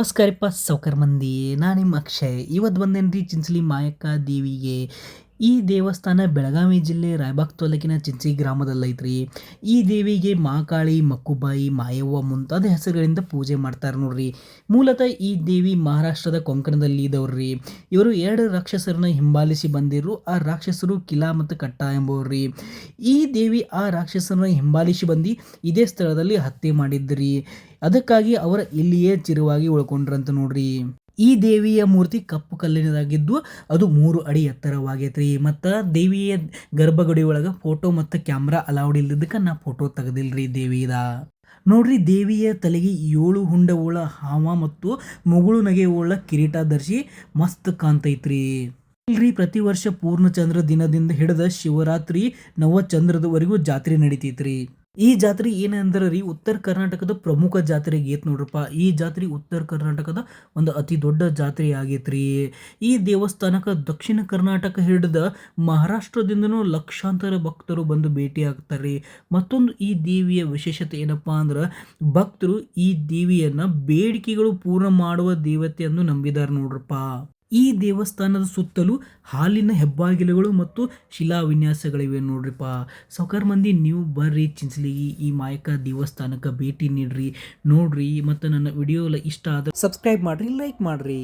ನಮಸ್ಕಾರಪ್ಪ ಸೌಕರ್ ಮಂದಿ ನಾನು ನಿಮ್ಮ ಅಕ್ಷಯ್. ಇವತ್ತು ಬಂದೇನ್ರಿ ಚಿಂಚಲಿ ಮಾಯಕ್ಕ ದೇವಿಗೆ. ಈ ದೇವಸ್ಥಾನ ಬೆಳಗಾವಿ ಜಿಲ್ಲೆ ರಾಯಬಾಗ್ ತಾಲೂಕಿನ ಚಿಂಚಿ ಗ್ರಾಮದಲ್ಲೈತ್ರಿ. ಈ ದೇವಿಗೆ ಮಾಕಾಳಿ, ಮಕ್ಕುಬಾಯಿ, ಮಾಯವ್ವ ಮುಂತಾದ ಹೆಸರುಗಳಿಂದ ಪೂಜೆ ಮಾಡ್ತಾರೆ ನೋಡ್ರಿ. ಮೂಲತಃ ಈ ದೇವಿ ಮಹಾರಾಷ್ಟ್ರದ ಕೊಂಕಣದಲ್ಲಿ ಇದ್ದವ್ರಿ. ಇವರು ಎರಡು ರಾಕ್ಷಸರನ್ನ ಹಿಂಬಾಲಿಸಿ ಬಂದಿರು ಆ ರಾಕ್ಷಸರು ಕಿಲಾ ಮತ್ತು ಕಟ್ಟ ಎಂಬವ್ರಿ. ಈ ದೇವಿ ಆ ರಾಕ್ಷಸರನ್ನ ಹಿಂಬಾಲಿಸಿ ಬಂದು ಇದೇ ಸ್ಥಳದಲ್ಲಿ ಹತ್ಯೆ ಮಾಡಿದ್ರಿ. ಅದಕ್ಕಾಗಿ ಅವರ ಇಲ್ಲಿಯೇ ಚಿರವಾಗಿ ಉಳ್ಕೊಂಡ್ರಂತ ನೋಡ್ರಿ. ಈ ದೇವಿಯ ಮೂರ್ತಿ ಕಪ್ಪು ಕಲ್ಲಿನದಾಗಿದ್ದು ಅದು ಮೂರು ಅಡಿ ಎತ್ತರವಾಗೈತ್ರಿ. ಮತ್ತು ದೇವಿಯ ಗರ್ಭಗುಡಿ ಒಳಗೆ ಫೋಟೋ ಮತ್ತು ಕ್ಯಾಮ್ರಾ ಅಲೌಡ್ ಇಲ್ಲದಕ್ಕೆ ನಾ ಫೋಟೋ ತೆಗೆದಿಲ್ರಿ ದೇವಿದ. ನೋಡ್ರಿ ದೇವಿಯ ತಲೆಗೆ ಏಳು ಹುಂಡವುಳ ಹಾವ ಮತ್ತು ಮುಗುಳು ನಗೆವುಳ್ಳ ಕಿರೀಟ ಧರಿಸಿ ಮಸ್ತ್ ಕಾಣ್ತೈತ್ರಿ. ಇಲ್ರಿ, ಪ್ರತಿ ವರ್ಷ ಪೂರ್ಣಚಂದ್ರ ದಿನದಿಂದ ಹಿಡಿದ ಶಿವರಾತ್ರಿ ನವಚಂದ್ರದವರೆಗೂ ಜಾತ್ರೆ ನಡಿತೈತ್ರಿ. ಈ ಜಾತ್ರೆ ಏನಂದ್ರೆ ರೀ, ಉತ್ತರ ಕರ್ನಾಟಕದ ಪ್ರಮುಖ ಜಾತ್ರೆಗೆ ಏತ್ ನೋಡ್ರಪ್ಪ. ಈ ಜಾತ್ರೆ ಉತ್ತರ ಕರ್ನಾಟಕದ ಒಂದು ಅತಿ ದೊಡ್ಡ ಜಾತ್ರೆ ಆಗೈತ್ರಿ ಈ ದೇವಸ್ಥಾನಕ್ಕೆ ದಕ್ಷಿಣ ಕರ್ನಾಟಕ ಹಿಡಿದ ಮಹಾರಾಷ್ಟ್ರದಿಂದನೂ ಲಕ್ಷಾಂತರ ಭಕ್ತರು ಬಂದು ಭೇಟಿ ಆಗ್ತಾರೆ ಮತ್ತೊಂದು ಈ ದೇವಿಯ ವಿಶೇಷತೆ ಏನಪ್ಪಾ ಅಂದ್ರೆ, ಭಕ್ತರು ಈ ದೇವಿಯನ್ನ ಬೇಡಿಕೆಗಳು ಪೂರ್ಣ ಮಾಡುವ ದೇವತೆ ಎಂದು ನಂಬಿದ್ದಾರೆ ನೋಡ್ರಪ್ಪ. ಈ ದೇವಸ್ಥಾನದ ಸುತ್ತಲೂ ಹಾಲಿನ ಹೆಬ್ಬಾಗಿಲುಗಳು ಮತ್ತು ಶಿಲಾ ವಿನ್ಯಾಸಗಳಿವೆ ನೋಡ್ರಿಪ್ಪ. ಸೌಕರ್ ಮಂದಿ, ನೀವು ಬರ್ರಿ ಚಿಂಚಲಿಗಿ, ಈ ಮಾಯಕ ದೇವಸ್ಥಾನಕ್ಕೆ ಭೇಟಿ ನೀಡ್ರಿ. ನೋಡ್ರಿ, ಮತ್ತು ನನ್ನ ವಿಡಿಯೋ ಇಷ್ಟ ಆದ್ರೆ ಸಬ್ಸ್ಕ್ರೈಬ್ ಮಾಡ್ರಿ ಲೈಕ್ ಮಾಡ್ರಿ.